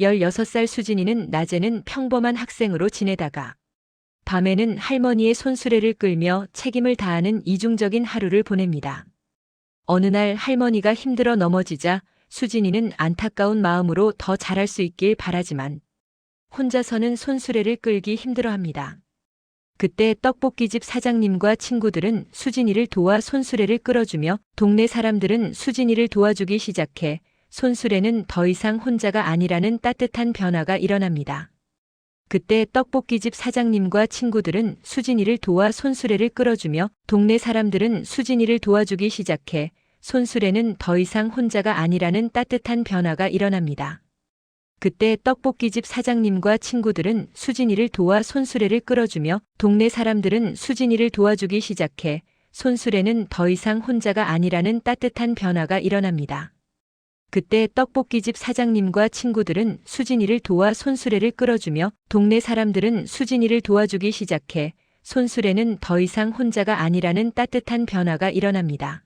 16살 수진이는 낮에는 평범한 학생으로 지내다가 밤에는 할머니의 손수레를 끌며 책임을 다하는 이중적인 하루를 보냅니다. 어느 날 할머니가 힘들어 넘어지자 수진이는 안타까운 마음으로 더 잘할 수 있길 바라지만 혼자서는 손수레를 끌기 힘들어합니다. 그때 떡볶이집 사장님과 친구들은 수진이를 도와 손수레를 끌어주며 동네 사람들은 수진이를 도와주기 시작해 손수레는 더 이상 혼자가 아니라는 따뜻한 변화가 일어납니다. 그때 떡볶이집 사장님과 친구들은 수진이를 도와 손수레를 끌어주며 동네 사람들은 수진이를 도와주기 시작해 손수레는 더 이상 혼자가 아니라는 따뜻한 변화가 일어납니다. 그때 떡볶이집 사장님과 친구들은 수진이를 도와 손수레를 끌어주며 동네 사람들은 수진이를 도와주기 시작해 손수레는 더 이상 혼자가 아니라는 따뜻한 변화가 일어납니다. 그때 떡볶이집 사장님과 친구들은 수진이를 도와 손수레를 끌어주며 동네 사람들은 수진이를 도와주기 시작해 손수레는 더 이상 혼자가 아니라는 따뜻한 변화가 일어납니다.